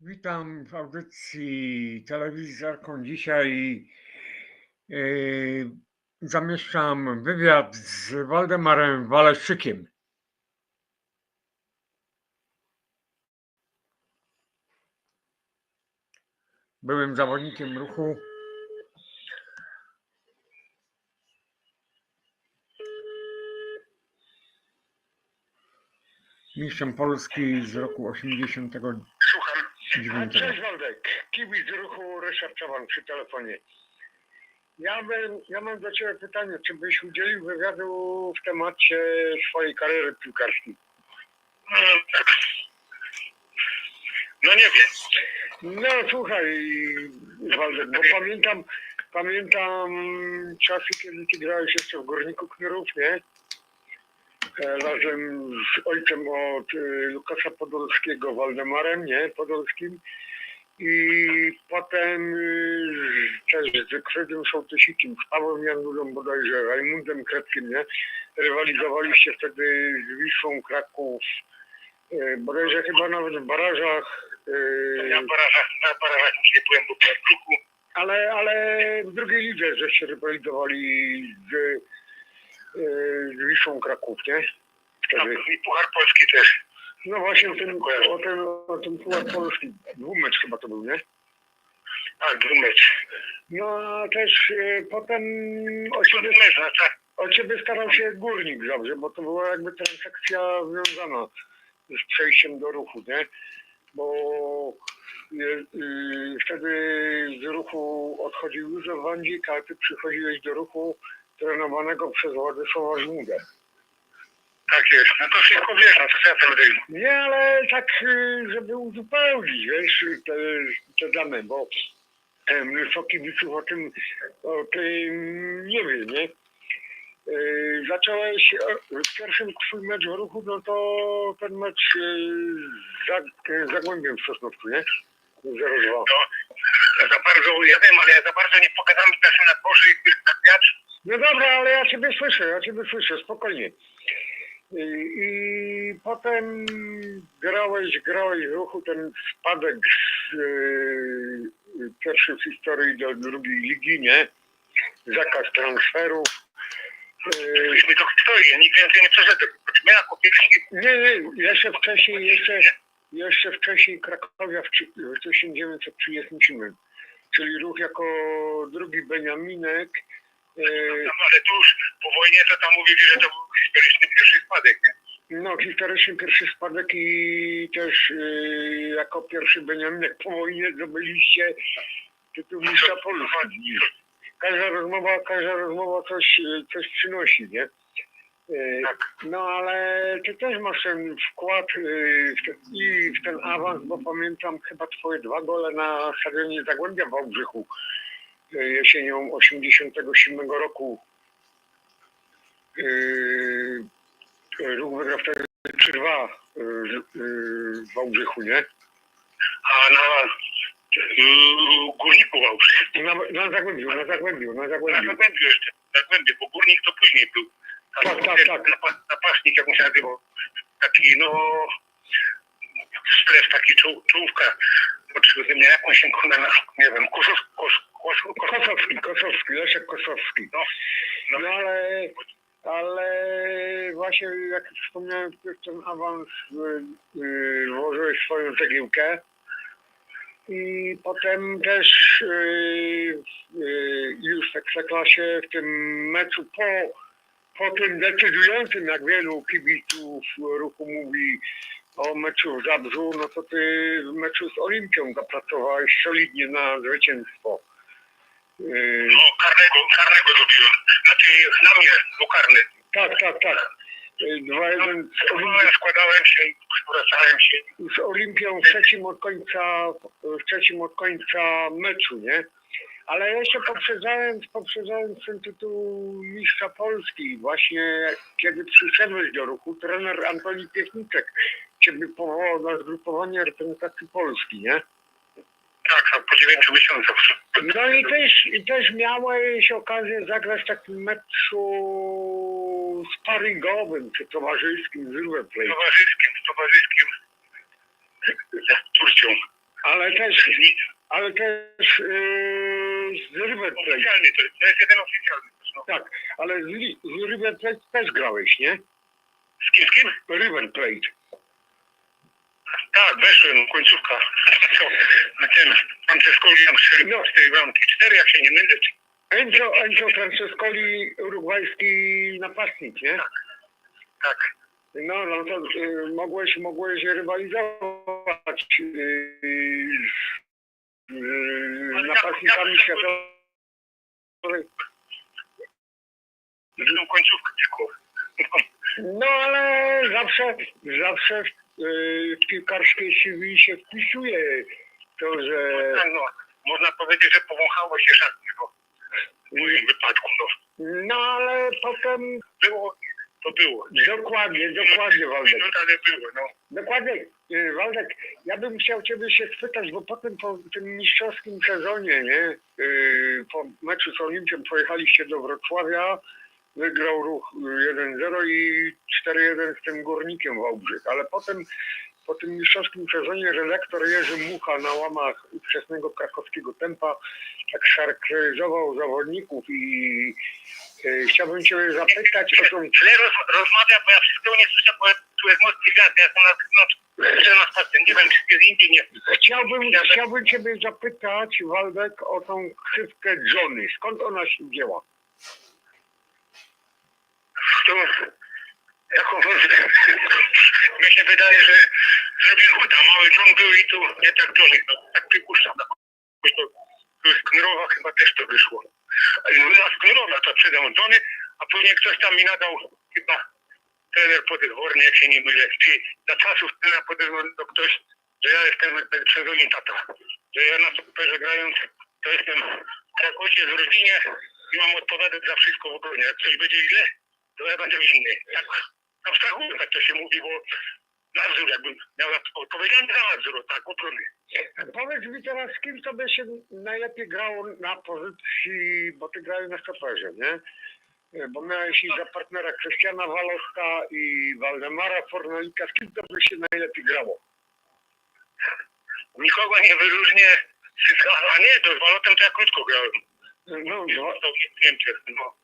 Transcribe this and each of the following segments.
Witam w audycji telewizji Zarkon. Dzisiaj yy, zamieszczam wywiad z Waldemarem Waleszczykiem. Byłym zawodnikiem ruchu. Mistrzem Polski z roku 89. Cześć Waldek, kibic ruchu Ryszard Czawan przy telefonie. Ja, bym, ja mam do Ciebie pytanie, czy byś udzielił wywiadu w temacie swojej kariery piłkarskiej? No nie wiem. No słuchaj Waldek, bo pamiętam, pamiętam czasy, kiedy Ty grałeś jeszcze w Górniku Knurów, nie? E, Razem z ojcem od e, Lukasza Podolskiego, Waldemarem, nie? Podolskim. I potem y, też z Krzyżem Sołtysikiem, z Pawłem Janulą bodajże, Rajmundem Kretkiem, nie? Rywalizowaliście wtedy z Wisłą Kraków, bodajże chyba nawet w barażach. Ja w barażach, na barażach nie byłem, bo w ale, ale w drugiej lidze żeście rywalizowali z, z Wisłą Kraków, nie? No, Wtedy. I Puchar Polski też. No właśnie o tym, o tym, o tym Puchar Polski, dwumecz chyba to był, nie? Tak, dwumecz. No a też y, potem o ciebie, znaczy, o ciebie starał się górnik dobrze, bo to była jakby transakcja związana z przejściem do ruchu, nie? Bo y, y, wtedy z ruchu odchodził Józef Wandzik, a ty przychodziłeś do ruchu trenowanego przez Władysława Żmudę. tak jest. No to wszystko wiesz, no to co ja tam będę Nie, ale tak, y, żeby uzupełnić, wiesz, te, te dane, bo mnóstwo kibiców o tym, o tym nie wie, nie? Y, Zacząłeś, pierwszym twój mecz w ruchu, no to ten mecz y, z z Zagłębiem w Sosnowcu, nie? 0-2. No, za bardzo, ja wiem, ale ja za bardzo nie pogadam też na dworze i tak wiatr. No dobra, ale ja ciebie słyszę, ja ciebie słyszę, spokojnie. I, i potem grałeś, grałeś w ruchu ten spadek z y, pierwszej w historii do drugiej ligi, nie? Zakaz transferów. Y, mi to ja nikt więcej nie przeszedł. Jako pierwsi, nie, nie, jeszcze wcześniej, jeszcze, jeszcze wcześniej Krakowia w 1937, czyli ruch jako drugi Beniaminek. Y, no, ale tu już po wojnie to tam mówili, że to był historyczny pierwszy spadek, nie? No, historyczny pierwszy spadek i też yy, jako pierwszy Beniaminek po wojnie zdobyliście tytuł mistrza Polski. Każda rozmowa, każda rozmowa coś, coś przynosi, nie? Yy, Tak. No ale ty też masz ten wkład yy, w ten, i w ten awans, bo pamiętam chyba twoje dwa gole na stadionie Zagłębia w Wałbrzychu jesienią 87 roku. Yy, Ruch wygrał wtedy 3-2 yy, yy, w Wałbrzychu, nie? A na yy, Górniku Wałbrzych. Na, na Zagłębiu, na Zagłębiu, na Na Zagłębiu. Zagłębiu jeszcze, na Zagłębiu, bo Górnik to później był. Tak, tak, tak. napa- Napastnik, jak on się nazywał, taki no, stres, taki czoł, czołówka, bo czy nie jak on się kurwa, na- nie wiem, Kosów, Kos, Kos, Kos, Kosowski, Kosowski, Leszek Kosowski. no, no, No ale, ale właśnie jak wspomniałem, wpierw ten awans yy, włożyłeś swoją cegiełkę i potem też yy, yy, już w Ekstraklasie w tym meczu po, po tym decydującym, jak wielu kibiców ruchu mówi o meczu w Zabrzu, no to ty w meczu z Olimpią zapracowałeś solidnie na zwycięstwo. Yy, no karnego, karnego zrobiłem. Znaczy na mnie, bo karny. tak, tak, tak. Yy, 2-1 z, Próbowałem, Olimpi- składałem się, zwracałem się. z Olimpią w trzecim od końca, w trzecim od końca meczu, nie? Ale jeszcze poprzedzając, poprzedzając ten tytuł mistrza Polski, właśnie kiedy przyszedłeś do ruchu, trener Antoni Piechniczek ciebie powołał na zgrupowanie reprezentacji Polski, nie? Tak, tak, po dziewięciu miesiącach. No i też, i też miałeś okazję zagrać w takim meczu sparingowym czy towarzyskim z River Z Plate. towarzyskim, z towarzyskim, z Turcją. A też yy, z River Plate. Oficjalny to, to jest jeden oficjalny. No. Tak, ale z, Li- z River Plate też grałeś, nie? Z kim, z kim? River Plate. Tak, weszłem, końcówka. Co? Na tym Francescoli tam strzelił No. cztery bramki. Cztery, jak się nie mylę. czy- Enzo, Enzo Francescoli, urugwajski napastnik, nie? Tak. No, no to y, mogłeś, mogłeś rywalizować y, napastnikami światowych. Zresztą końcówkę tylko. No ale zawsze, zawsze y, w piłkarskie CV się wpisuje to, że Tak, no. Można powiedzieć, że powąchało się szatnie, no. W moim wypadku, no. no ale potem Było, to było. dokładnie, dokładnie Waldek. Minut, ale było, no. Dokładnie, y, Waldek, ja bym chciał Ciebie się spytać, bo potem po tym mistrzowskim sezonie, nie, y, po meczu z Olimpiem pojechaliście do Wrocławia, wygrał ruch y, 1-0 i 4-1 z tym Górnikiem Wałbrzych, ale potem po tym mistrzowskim sezonie redaktor Jerzy Mucha na łamach ówczesnego krakowskiego tempa tak charakteryzował zawodników i y, chciałbym Ciebie zapytać o tą Źle roz, rozmawia, bo ja wszystkiego nie słyszę, bo tu jest mocny wiatr, ja jestem na zewnątrz, na spacer, nie wiem, czy jest indziej, nie. Chciałbym, chciałbym Ciebie zapytać, Waldek, o tą krzywkę Johnny. Skąd ona się wzięła? To, jaką mi się wydaje, że zrobił chuta, mały John był i tu nie tak Johnny, no, tak przypuszczam. No. To, to z Knurowa chyba też to wyszło. Knurowa to przedał Johnny, a później ktoś tam mi nadał chyba trener podgórny, jak się nie mylę, czy za czasów trenera podgórny to ktoś, że ja jestem przewodnik tata. Że ja na superze grając, to jestem jak ojciec w rodzinie i mam odpowiadać za wszystko w obronie. Jak coś będzie źle, to ja będę winny. Tak tak to się mówi, bo nadzór jakbym miał odpowiedzialny za nadzór, tak, obrony. Powiedz mi teraz, z kim Tobie się najlepiej grało na pozycji, bo Ty grałeś na stoperze, nie? Bo miałeś i za partnera Krystiana Waloska i Waldemara Fornalika. Z kim Tobie się najlepiej grało? Nikogo nie wyróżnię, a nie, to z Walotem to ja krótko grałem. No, To w Niemczech, no.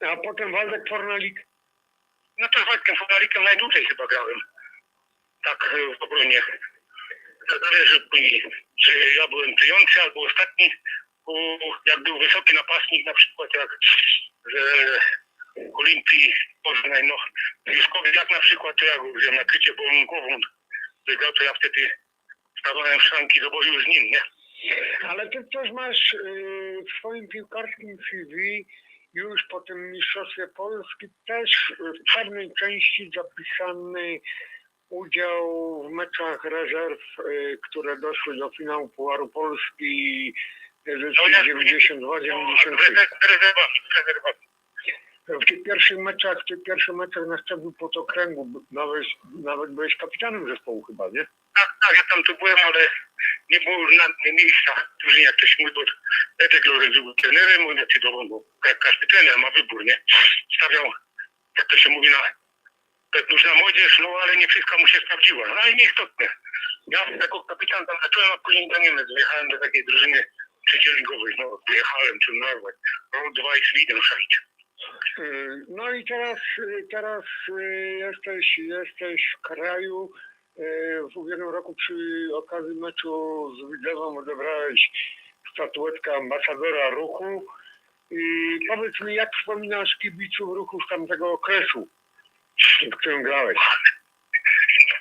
no, a potem Waldek Fornalik. No to z Wojtkiem Fonalikiem najdłużej chyba grałem. Tak, e, w obronie. Zależy później, czy ja byłem tyjący albo ostatni, bo jak był wysoki napastnik, na przykład jak że Olimpii Poznań, no Juskowi jak na przykład, to ja wziąłem na krycie, bo głową wygrał, to ja wtedy stawałem szranki do boju z nim, nie? Ale ty też masz yy, w swoim piłkarskim CV już po tym Mistrzostwie Polski też y, w pewnej części zapisany udział w meczach rezerw, y, które doszły do finału Pucharu Polski edycji 92-93. Rezerwat, rezerwat. W tych pierwszych meczach, w tych pierwszych meczach na szczeblu podokręgu b- nawet, nawet byłeś kapitanem zespołu chyba, nie? Tak, tak, ja tam tu byłem, ale nie było na mnie miejsca. Tu jak ktoś mój, bo Edek Lorenz był trenerem, on to bo każdy trener ma wybór, nie? Stawiał, jak to się mówi, na tak już na młodzież, no ale nie wszystko mu się sprawdziło. No ale nieistotne. Ja jako kapitan tam zacząłem, a później do Niemiec wyjechałem do takiej drużyny trzecioligowej, no wyjechałem, czy nazwać, no dwa i Sweden sześć. Y, No i teraz, y, teraz y, jesteś, jesteś w kraju. W ubiegłym roku przy okazji meczu z Widzewem odebrałeś statuetkę ambasadora ruchu. I powiedz mi, jak wspominasz kibiców ruchu z tamtego okresu, w którym grałeś?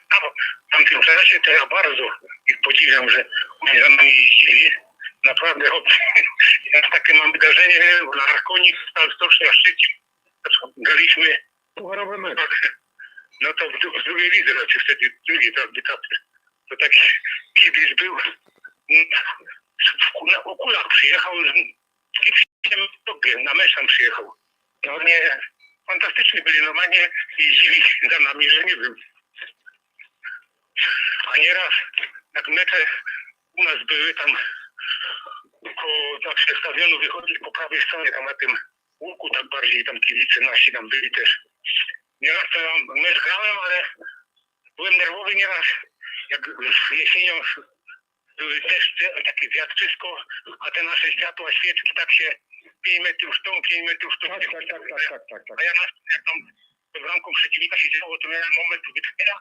A, bo w tamtym czasie to ja bardzo ich podziwiam, że oni za nami jeździli. Naprawdę, od, ja takie mam wydarzenie, na Arkonik, Stal Stocznia, Szczecin, graliśmy, Pucharowy mecz. no to w, w drugiej lidze, znaczy wtedy drugiej tak, etapy. To taki kibic był, w, na okulach przyjechał, z kibicem na mecz tam przyjechał. No nie, fantastyczni byli, normalnie jeździli za nami, że nie wiem. A nieraz jak mecze u nas były tam koło zawsze stadionu wychodzić po prawej stronie, tam na tym łuku tak bardziej, tam kibice nasi tam byli też. Nieraz to ja mecz grałem, ale byłem nerwowy nieraz, jak jesienią były a takie wiatrzysko, a te nasze światła, świeczki tak się 5 metrów w tą, 5 metrów w tą. Tak, tak, tak, tak, tak, tak, tak. A ja na, jak tam pod bramką przeciwnika się działo, to miałem moment wytchnienia.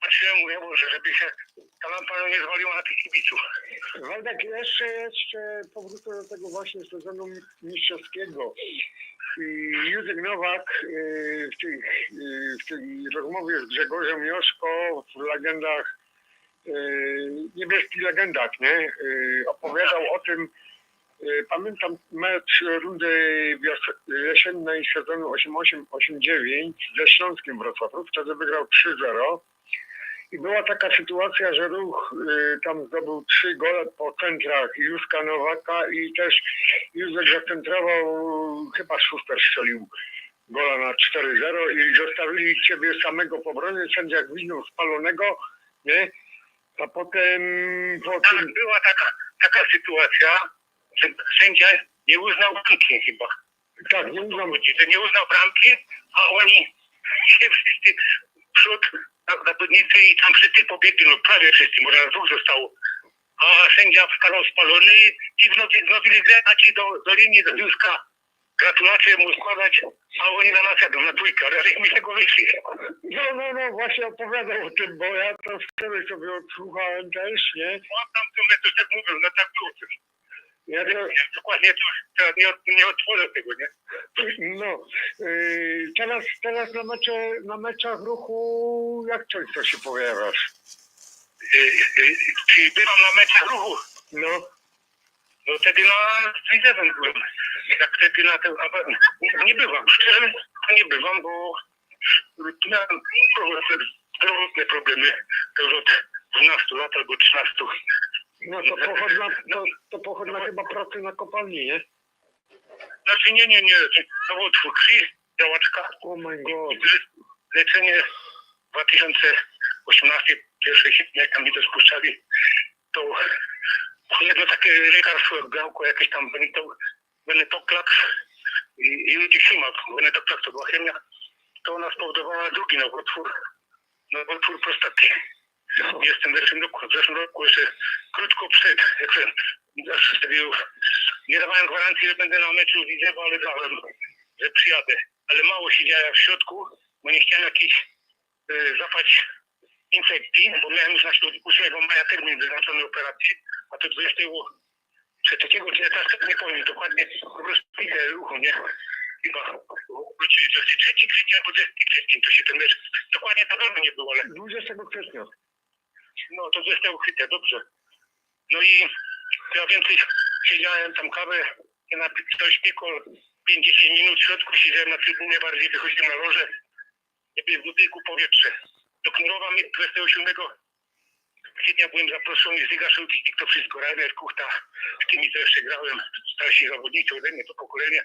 Patrzyłem, mówię, Boże, żeby się ta lampa nie zwaliła na tych kibiców. Waldek, jeszcze, jeszcze powrócę do tego właśnie sezonu mistrzowskiego. Józef Nowak y, w tej, y, w tej rozmowie z Grzegorzem Joszko w legendach, y, niebieskich legendach, nie? Opowiadał o tym, pamiętam mecz rundy jesiennej sezonu 88-89 ze Śląskiem Wrocławiu, wtedy wygrał 3-0. I była taka sytuacja, że ruch y, tam zdobył trzy gole po centrach Józka Nowaka i też Józek zacentrował, chyba Szuster strzelił gola na 4-0 i zostawili ciebie samego po obronie, sędzia gwizdnął spalonego, nie? A potem po Tak, tym, była taka, taka sytuacja, że sędzia nie uznał bramki chyba. tak, nie Chodzi, że nie uznał bramki, a oni się wszyscy przód, na- zawodnicy i tam wszyscy pobiegli, no prawie wszyscy, może na dwóch zostało. A sędzia wstał spalony i ci wznowili grę, a ci do, do linii, do Józka gratulacje mu składać, a oni na nas jadą na dwójkę, ale z tego wyszli. no, no, no, właśnie opowiadał o tym, bo ja to wczoraj sobie odsłuchałem też, nie? On tam to mnie też tak mówił, no tak było. Ja to, dokładnie to, to nie, nie otworzę tego, nie? No, yy, teraz, teraz na, mecze, na meczach ruchu, jak często się pojawiasz? Y, y, Czy bywam na meczach ruchu? No, No wtedy na Wizewem byłem. Jak wtedy na tym, a, nie, nie bywam. Szczerze nie bywam, bo miałem zdrowotne problemy. Już od 12 lat albo 13. no to pochodna, to, to pochodna chyba pracy na kopalni, nie? Znaczy nie, nie, nie. Nowotwór krwi, działaczka. Oh my god. Le- Leczenie w 2018, pierwszej sierpnia, jak tam mi to spuszczali, to jedno takie lekarstwo jak białko, jakieś tam benito- benetoklak i, i Lutiksimab, benetoklak to była chemia, to ona spowodowała drugi nowotwór, nowotwór prostaty. Jestem w zeszłym roku, w zeszłym roku jeszcze krótko przed, jak się, nie dawałem gwarancji, że będę na meczu Widzewa, ale dałem, że przyjadę. Ale mało siedziałem w środku, bo nie chciałem jakiejś y, zapać infekcji, bo miałem już na 8 maja termin wyznaczony operacji, a to 23 czy teraz nie powiem dokładnie, po prostu idę ruchu, nie? Chyba wrócił 23 kwietnia, albo 23, to się ten mecz, dokładnie to nie było, ale 20 kwietnia. No to został chwytę, dobrze. No i ja więcej siedziałem tam kawę, na coś pikol 50 minut w środku siedziałem na trybunie, bardziej wychodziłem na loże, żeby w budynku powietrze. Do Knurowa mi- 27 kwietnia byłem zaproszony z Liga Szołtystik, to wszystko, Rainer Kuchta, z tymi to jeszcze grałem, starsi zawodnicy ode mnie, to pokolenie.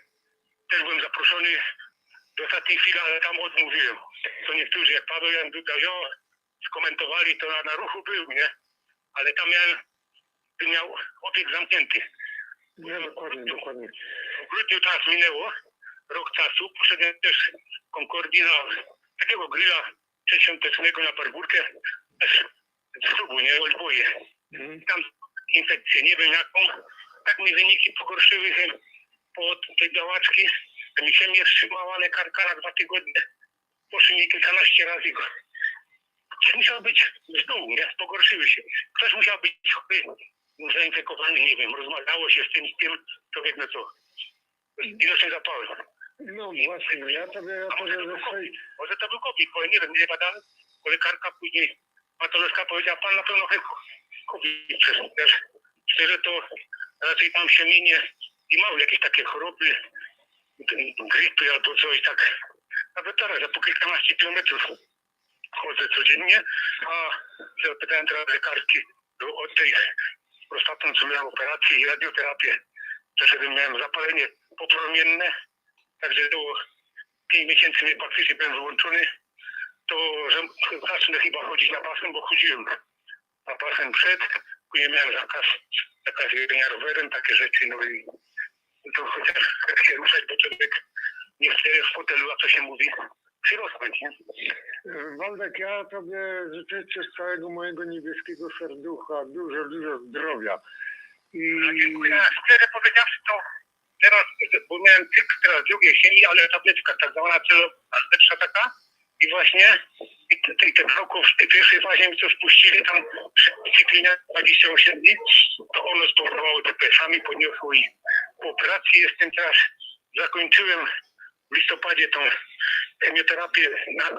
Też byłem zaproszony do ostatniej chwili, ale tam odmówiłem. To niektórzy, jak Paweł Jan Duda, skomentowali, to na, na ruchu był, nie? Ale tam miałem, bym miał obiekt zamknięty. Nie, dokładnie, dokładnie. W grudniu teraz minęło rok czasu, poszedłem też Concordii na takiego grilla przedświątecznego na parburkę, z klubu, nie, Olboje. Mhm. Tam infekcję, nie wiem jaką, tak mi wyniki pogorszyły się po tej białaczki, mi się nie wstrzymała lekarka na dwa tygodnie. Poszły mi kilkanaście razy go. Ktoś musiał być z dołu, nie? Pogorszyły się. Ktoś musiał być chory, zainfekowany, nie wiem, rozmawiało się z tym, z tym, to wiem co. Widocznie zapałem. No właśnie, ja tobie, ja tobie ze swojej... Może to był COVID, bo ja nie wiem, nie badałem. Bo lekarka później, patolożka powiedziała, pan na pewno chyba COVID przeszedł też. Szczerze to raczej tam się minie i mały jakieś takie choroby, grypy albo coś tak. Nawet teraz, ja po kilkanaście kilometrów chodzę codziennie, a zapytałem teraz lekarki do- od tej prostatą, co miałem operację i radioterapię. Przeszedłem, miałem zapalenie popromienne, także było 5 miesięcy mnie praktycznie byłem wyłączony, to że zacznę chyba chodzić na basen, bo chodziłem na basen przed, później miałem zakaz, zakaz jeżdżenia rowerem, takie rzeczy, no i to chociaż jak się ruszać, bo człowiek nie chce w fotelu, a co się mówi, nie? E, Waldek, ja Tobie życzę z całego mojego niebieskiego serducha dużo, dużo zdrowia. I No, dziękuję. Szczerze powiedziawszy, to teraz, bo miałem cykl teraz drugiej jesieni, ale tabletka tak zwana lepsza taka i właśnie i te, te, te brałko w tej pierwszej fazie mi to spuścili tam przy cyklinie 28 dni, to ono spowodowało depresami, podniosło i po operacji jestem teraz, zakończyłem w listopadzie tą chemioterapię na,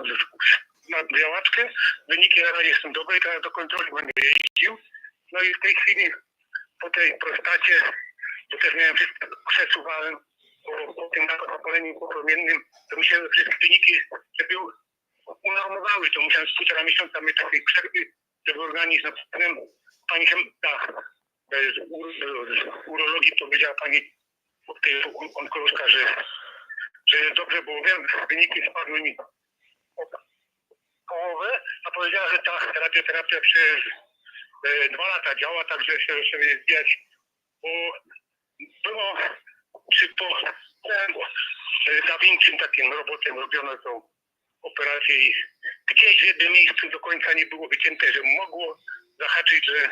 na białaczkę, wyniki na razie są dobre, teraz do kontroli będę jeździł, no i w tej chwili po tej prostacie, bo też miałem wszystko, przesuwałem po, po tym zapaleniu popromiennym, to mi się wszystkie wyniki żeby unormowały, to musiałem z półtora miesiąca mieć takiej przerwy, żeby organizm napisałem, pani ta, z urologii powiedziała pani od tej onkolożka, że, jest dobrze, bo wiem, wyniki spadły mi połowę, a powiedziała, że ta radioterapia przez e, dwa lata działa, także się sobie zbijać, bo było przy po e, Da Vinci takim robotem robione są operacje i gdzieś w jednym miejscu do końca nie było wycięte, że mogło zahaczyć, że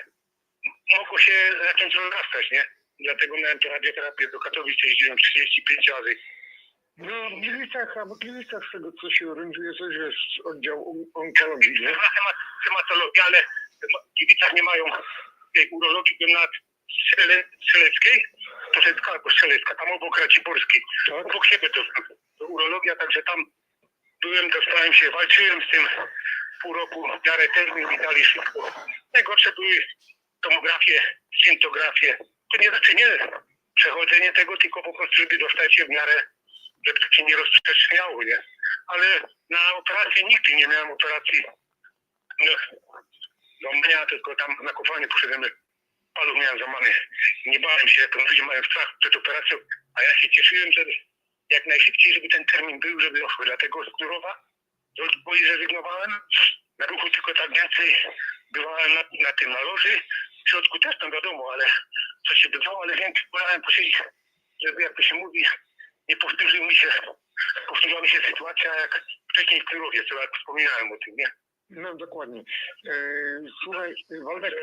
mogło się zacząć rozrastać, nie? Dlatego miałem tę radioterapię do Katowic, jeździłem 35 razy. No, w Gliwicach, a w Gliwicach z tego co się orientuję, też jest oddział on- onkologii, nie? Była hemat, hematologia, ale w Gliwicach nie mają tej urologii, byłem na Strzeleckiej, troszeczkę albo Strzelecka, tam obok Raciborskiej. Tak? obok siebie to, to urologia, także tam byłem, dostałem się, walczyłem z tym pół roku, w miarę termin i dali szybko. Najgorsze były tomografie, scintografie. To nie znaczy nie przechodzenie tego, tylko po prostu, żeby dostać się w miarę, żeby nie rozprzestrzeniało, nie? Ale na operację nigdy nie miałem operacji no, złamania, tylko tam na kopalnię poszedłem, paluch miałem złamany. Nie bałem się, jak ludzie mają strach przed operacją, a ja się cieszyłem, że jak najszybciej, żeby ten termin był, żeby doszły. Dlatego z Knurowa do boi zrezygnowałem. Na ruchu tylko tak więcej bywałem na, na tym na loży. W środku też tam wiadomo, ale co się bywało, ale więcej wolałem posiedzieć, żeby jak to się mówi, nie powtórzył mi się, powtórzyła mi się sytuacja jak wcześniej w Knurowie, co jak wspominałem o tym, nie? No dokładnie. E, słuchaj, Waldek,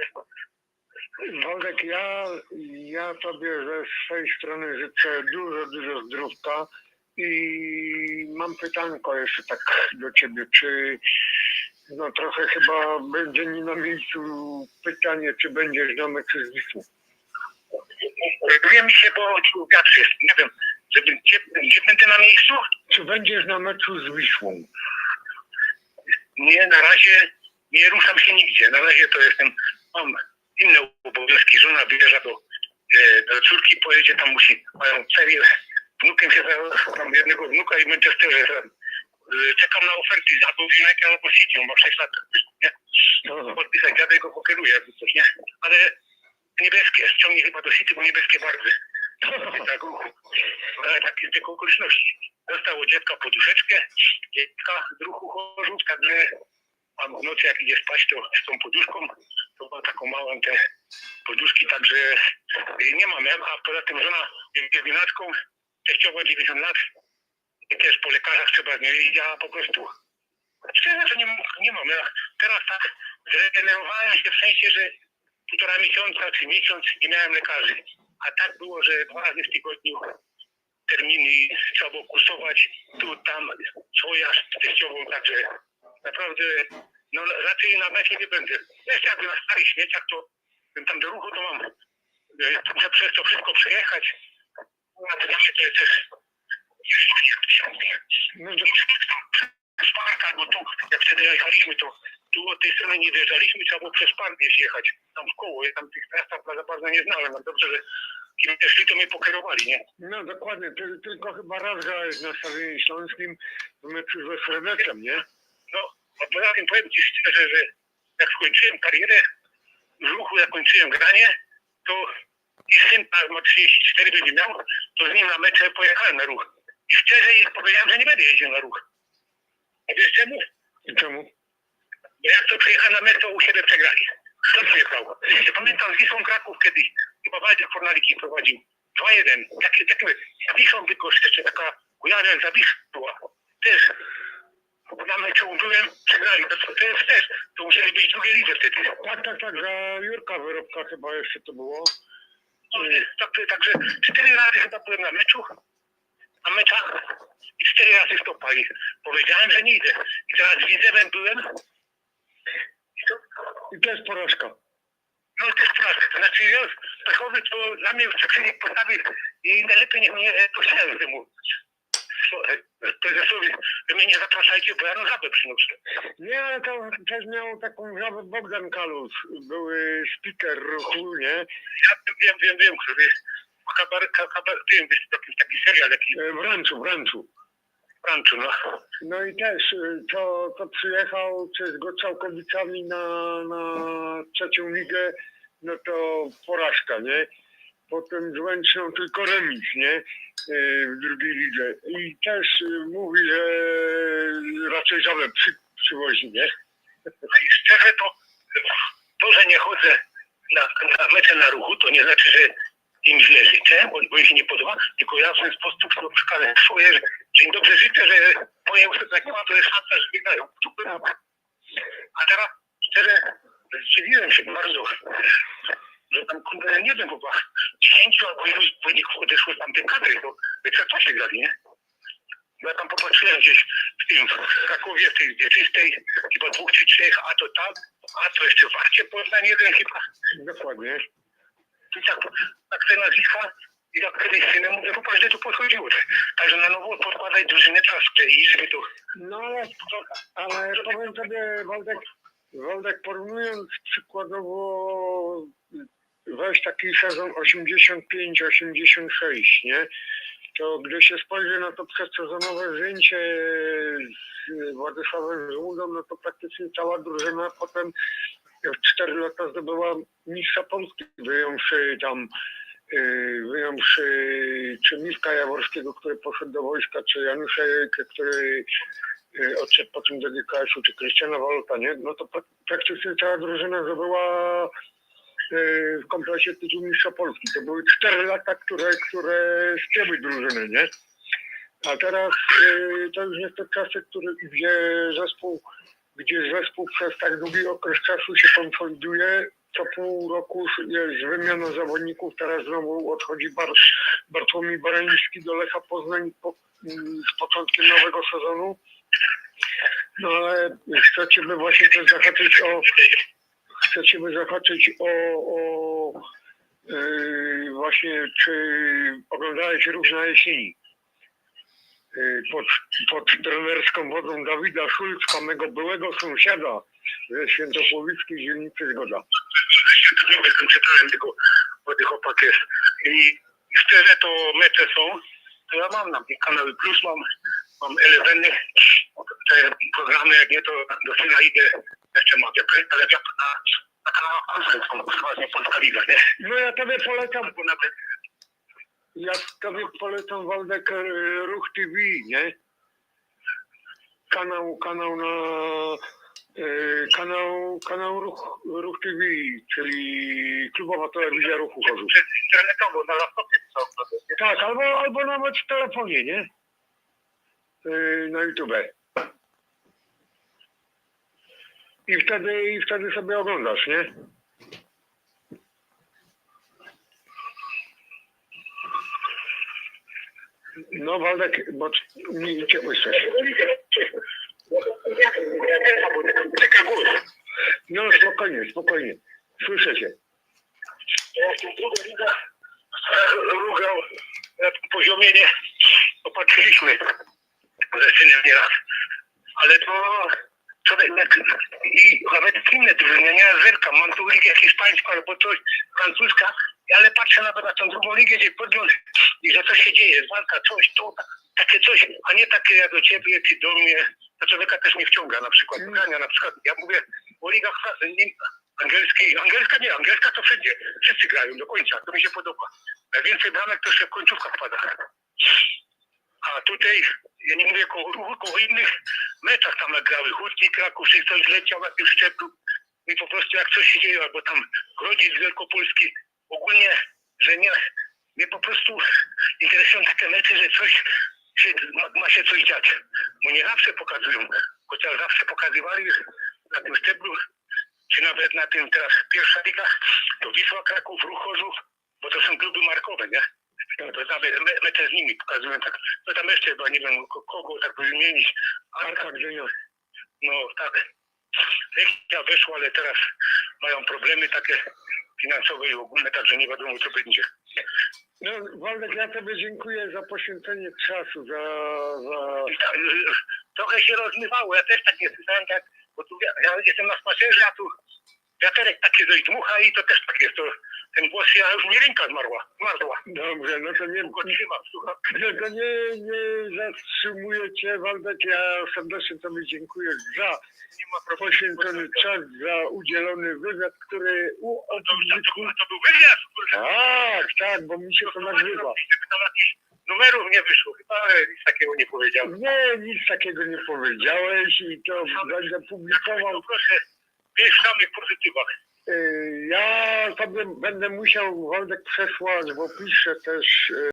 Waldek, ja, ja tobie ze swojej strony życzę dużo, dużo zdrówka i mam pytanko jeszcze tak do ciebie, czy no trochę chyba będzie nie na miejscu pytanie, czy będziesz na meczu z Wisłą? Wie mi się, bo wiatr jest, nie wiem, żeby, gdzie, gdzie będę na miejscu? Czy będziesz na meczu z Wisłą? Nie, na razie nie ruszam się nigdzie. Na razie to jestem, mam inne obowiązki. Żona wyjeżdża do, e, do córki, pojedzie, tam musi, mają serię. Wnukiem się, mam jednego wnuka i Manchesterze. Czekam na oferty albo United, albo City, on ma 6 lat. Nie? Aha. Podpisać, dziadek go pokieruje, jakby coś, nie? Ale niebieskie, ściągnie chyba do City, bo niebieskie barwy. Tak, ale takie tylko okoliczności. Dostało dziecka poduszeczkę, dziecka z ruchu chorzów, także mam w nocy jak idzie spać, to z tą poduszką, to ma taką małą te poduszki, także y, nie mam, a poza tym żona jest dziewiętnastką, teściowa 90 lat, i też po lekarzach trzeba nią iść, ja po prostu szczerze to nie, nie mam. Ja teraz tak zregenerowałem się w sensie, że półtora miesiąca czy miesiąc nie miałem lekarzy. A tak było, że dwa razy w tygodniu terminy trzeba było kursować tu, tam, swoja z teściową, także naprawdę no raczej na mecie nie będę. Jeszcze jakby na starych śmieciach, to tam do ruchu to mam. e, Muszę przez to wszystko przejechać. A to dla mnie to jest też No, to muszę park albo tu, jak wtedy jechaliśmy, to tu od tej strony nie wyjeżdżaliśmy, trzeba było przez park gdzieś jechać. Tam w koło, ja tam tych miastach za bardzo nie znałem, no dobrze, że kim też szli, to mnie pokierowali, nie? no dokładnie, ty, tylko chyba raz grałeś na Stawieniu Śląskim w meczu ze Srebrecem, nie? No, a poza tym powiem Ci szczerze, że jak skończyłem karierę w ruchu, jak kończyłem granie, to i syn ma 34 będzie miał, to z nim na mecze pojechałem na ruch. I szczerze jej powiedziałem, że nie będę jeździł na ruch. A wiesz czemu? Czemu? Bo jak to przyjechałem na mecz, to u siebie przegrali. Kto przyjechał? Ja pamiętam z Wisłą Kraków kiedyś, chyba Waldek Fornaliki prowadził. 2-1. Takie, takie, za Wisłą Bydgoszcz jeszcze taka, kojarzę, za Wisłą była. Też na meczu byłem, przegrali. To, to jest też, to musieli być drugie lidze wtedy. Tak, tak, tak, za Jurka Wyrobka chyba jeszcze to było. Tak, także cztery razy chyba byłem na meczu, na meczach i cztery razy stopali. Powiedziałem, że nie idę. I teraz z Widzewem byłem. I to, to jest porażka. no to jest. To znaczy ja pechowy to dla mnie przeciwnik postawił i najlepiej niech mnie poświęcę temu e, prezesowi, że mnie nie zapraszajcie, bo ja na żabę przynoszę. Nie, ale to też miał taką żabę Bogdan Kalus, były speaker ruchu, nie? Ja wiem, wiem, wiem, który jest kabar, kabar, wiem, jest taki, taki serial, jaki E, W Ranczu, w Ranczu. No. No i też y, to, to przyjechał przez Goczałkowicami na, na trzecią ligę, no to porażka, nie? Potem z Łęczną tylko remis, nie? Y, W drugiej lidze. I też y, mówi, że raczej żabę przy, przywozi, nie? No i szczerze to, to, że nie chodzę na, na mecze na ruchu, to nie znaczy, że im źle życzę, bo, bo im się nie podoba, tylko ja w ten sposób to przekażę swoje, że, że im dobrze życzę, że moje ustawienia to jest szansa, że wygrają. A teraz szczerze zdziwiłem się bardzo, że tam kurde, nie wiem, chyba 10 albo iluś wyników odeszło z tamtej kadry, to co się grali, nie? Ja tam popatrzyłem gdzieś w tym w Krakowie, w tej wieczystej, chyba dwóch czy trzech, a to tam, a to jeszcze w Arcie Poznań jeden chyba. Dokładnie. I tak, tak te nazwiska i tak kiedyś synem mówię, popatrz, że to podchodziło. Także na nowo podkładać drużynę czas i żeby to... No ale, ale powiem tobie, Waldek, Waldek porównując przykładowo weź taki sezon 85-86, nie? To gdy się spojrzy na to przedsezonowe zdjęcie z Władysławem Żmudą, no to praktycznie cała drużyna potem w 4 lata zdobyła mistrza Polski, wyjąwszy tam yy, wyjąwszy czy Miszka Jaworskiego, który poszedł do wojska, czy Janusza Jejkę, który yy, odszedł potem do GKS-u, czy Krystiana Waluta, nie? No to pra- praktycznie cała drużyna zdobyła yy, w komplecie tytuł mistrza Polski. To były 4 lata, które, które ścięły drużyny, nie? A teraz to już jest te czasy, które, gdzie zespół gdzie zespół przez tak długi okres czasu się konsoliduje. Co pół roku jest wymiana zawodników. Teraz znowu odchodzi Bar Bartłomiej Barański do Lecha Poznań po, z początkiem nowego sezonu. No ale chcecie właśnie też zahaczyć o chcecie zahaczyć o, o yy, właśnie czy oglądałeś na jesieni pod, pod trenerską wodą Dawida Szulczka, mego byłego sąsiada ze Świętochłowickiej dzielnicy Zgoda. nie jestem czytałem bo tych chłopak jest. I szczerze to mecze są, to ja mam na kanały plus, mam, mam eleweny, te programy, jak nie to do syna idę, jeszcze mogę, ale ja na, na kanałach są przeważnie Polska Liga, nie? No ja tobie polecam, Albo nawet ja tobie polecam Waldek e, Ruch TV, nie? Kanał, kanał na e, kanał, kanał Ruch, Ruch TV, czyli klubowa telewizja ruchu chorzy. internetowo na laptopie są nie? Tak, albo, albo nawet w telefonie, nie? Yy, na YouTube. I wtedy, I wtedy sobie oglądasz, nie? No Waldek, bo słyszę. Czekaj, głos. No spokojnie, spokojnie. Słyszę cię. druga liga rugał na tym poziomie nie opatrzyliśmy ze synem nieraz. Ale to człowiek i nawet inne drużyny, nie zerkam, mam tu ligę hiszpańską albo coś, francuska, ale patrzę nawet na tą drugą ligę, gdzie podgląd i że coś się dzieje, walka, coś, to, takie coś, a nie takie jak do ciebie, czy do mnie, to człowieka też nie wciąga, na przykład grania, na przykład, ja mówię o ligach angielskiej, angielska nie, angielska to wszędzie, wszyscy grają do końca, to mi się podoba. Najwięcej bramek to jeszcze w końcówkach pada. A tutaj, ja nie mówię ruchu, koło innych meczach. Tam jak grały, Hutnik, Kraków, czy ktoś leciał w jakimś szczeblu i po prostu jak coś się dzieje, albo tam Grodzic Wielkopolski, ogólnie, że nie, mnie po prostu interesują takie mecze, że coś się, ma, ma się coś dziać, bo nie zawsze pokazują chociaż zawsze pokazywali na tym szczeblu, czy nawet na tym teraz pierwsza liga, to Wisła Kraków, Ruch Chorzów, bo to są kluby markowe, nie? To nawet me, mecze z nimi pokazują tak, no tam jeszcze chyba nie wiem ko- kogo tak wymienić, Arka Gdynia. no tak. Lechia weszła, ale teraz mają problemy takie finansowe i ogólne, także nie wiadomo co będzie. No Waldek, ja Tobie dziękuję za poświęcenie czasu, za... za... Tak, y, trochę się rozmywało, ja też tak nie słyszałem, tak, bo tu ja, ja jestem na spacerze, a tu wiaterek taki coś dmucha i to też tak jest, to ten głos, ja już mi ręka zmarła, zmarła. Dobrze, no to nie, Długo trzymam, słucham. no to nie, nie zatrzymuję Cię, Waldek, ja serdecznie Tobie dziękuję za poświęcony czas, za udzielony wywiad, który To, to, uobliczył... to był wywiad, kurczę. Tak, tak, bo mi się to nagrywa. Numerów nie wyszło, chyba ale nic takiego nie powiedziałem. Nie, nic takiego nie powiedziałeś i to będę publikował. Proszę, wiesz samych pozytywach. Y, Ja sobie będę musiał Waldek przesłać w opisie też y,